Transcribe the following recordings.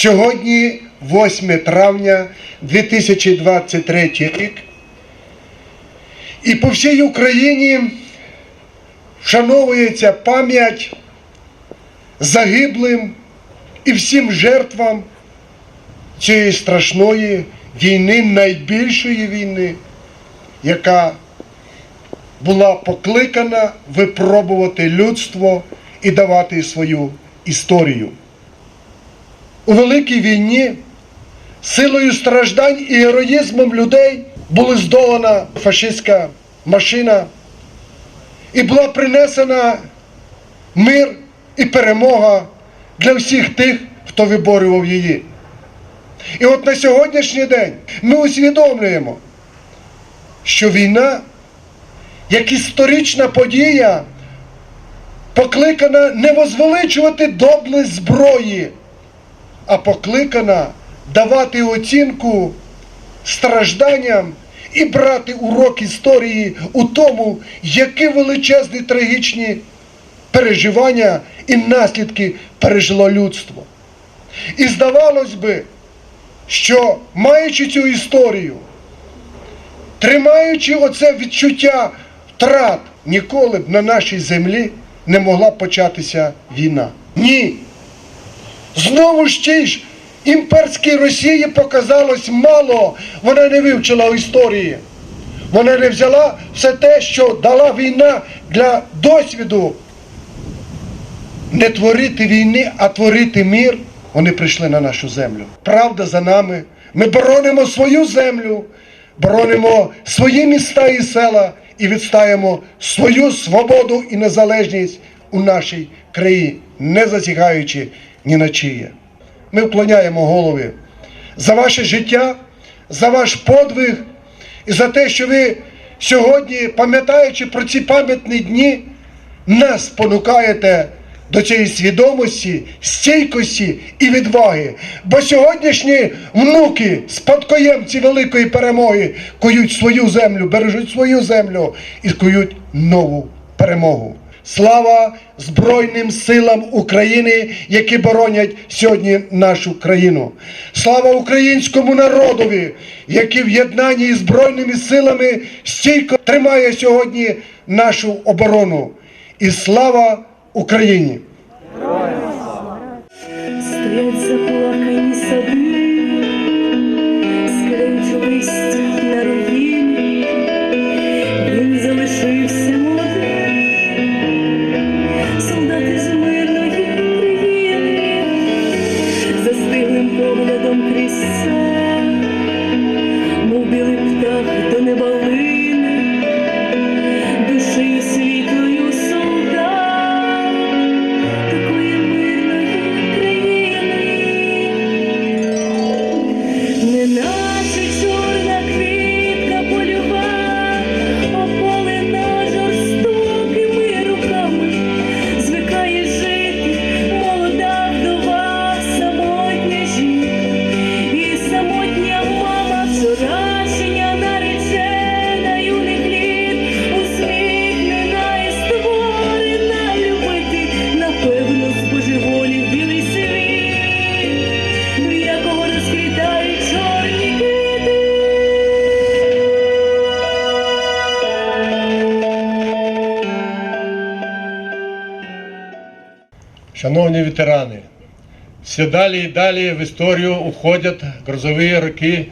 Сьогодні 8 травня 2023 рік. І по всій Україні вшановується пам'ять загиблим і всім жертвам цієї страшної війни, найбільшої війни, яка була покликана випробувати людство і давати свою історію. У Великій війні силою страждань і героїзмом людей була здолана фашистська машина і була принесена мир і перемога для всіх тих, хто виборював її. І от на сьогоднішній день ми усвідомлюємо, що війна як історична подія покликана не возвеличувати доблесть зброї, а покликана давати оцінку стражданням і брати урок історії у тому, які величезні трагічні переживання і наслідки пережило людство. І здавалось би, що маючи цю історію, тримаючи оце відчуття втрат, ніколи б на нашій землі не могла початися війна. Ні. Знову ті ж імперській Росії показалось мало, вона не вивчила історії. Вона не взяла все те, що дала війна для досвіду. Не творити війни, а творити мір. Вони прийшли на нашу землю. Правда за нами. Ми боронимо свою землю, боронимо свої міста і села і відстаємо свою свободу і незалежність у нашій країні, не засігаючи ні на чиє. Ми вклоняємо голови за ваше життя, за ваш подвиг і за те, що ви сьогодні, пам'ятаючи про ці пам'ятні дні, нас спонукаєте до цієї свідомості, стійкості і відваги. Бо сьогоднішні внуки, спадкоємці великої перемоги, кують свою землю, бережуть свою землю і кують нову перемогу. Слава Збройним силам України, які боронять сьогодні нашу країну. Слава українському народові, який в єднанні із Збройними силами стійко тримає сьогодні нашу оборону. І слава Україні! Шановні ветерани, все далі і далі в історію уходять грозові роки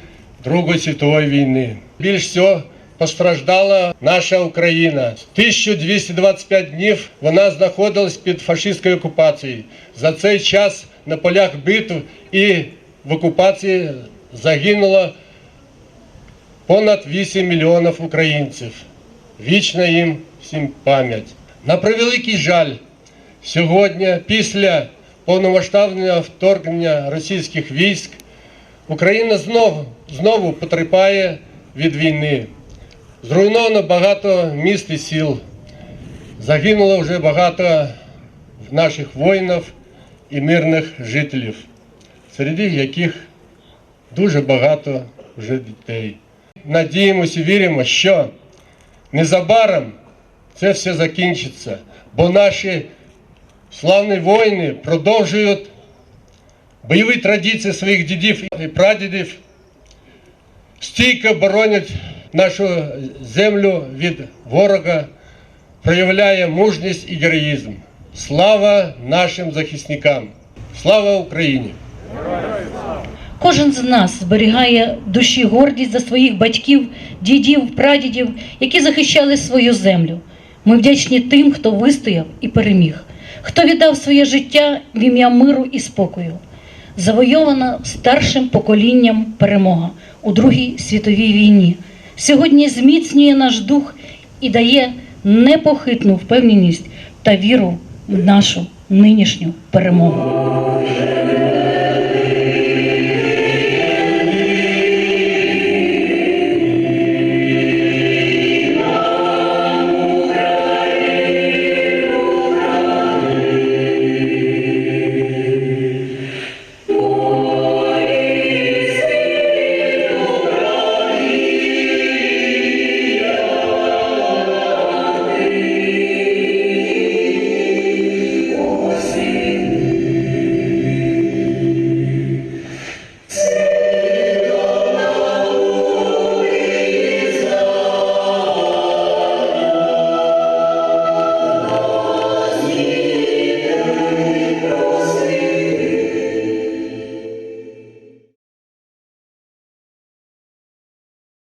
Другої світової війни. Більш всього постраждала наша Україна. 1225 днів вона знаходилась під фашистською окупацією. За цей час на полях битв і в окупації загинуло понад 8 мільйонів українців. Вічна їм всім пам'ять. На превеликий жаль, сьогодні, після повномасштабного вторгнення російських військ, Україна знову, знову потерпає від війни. Зруйновано багато міст і сіл. Загинуло вже багато наших воїнів і мирних жителів, серед яких дуже багато вже дітей. Надіємося віримо, що незабаром це все закінчиться, бо наші славні воїни продовжують бойові традиції своїх дідів і прадідів, стійко боронять нашу землю від ворога, проявляє мужність і героїзм. Слава нашим захисникам! Слава Україні! Кожен з нас зберігає душі гордість за своїх батьків, дідів, прадідів, які захищали свою землю. Ми вдячні тим, хто вистояв і переміг, хто віддав своє життя в ім'я миру і спокою. Завойована старшим поколінням перемога у Другій світовій війні. Сьогодні зміцнює наш дух і дає непохитну впевненість та віру в нашу нинішню перемогу.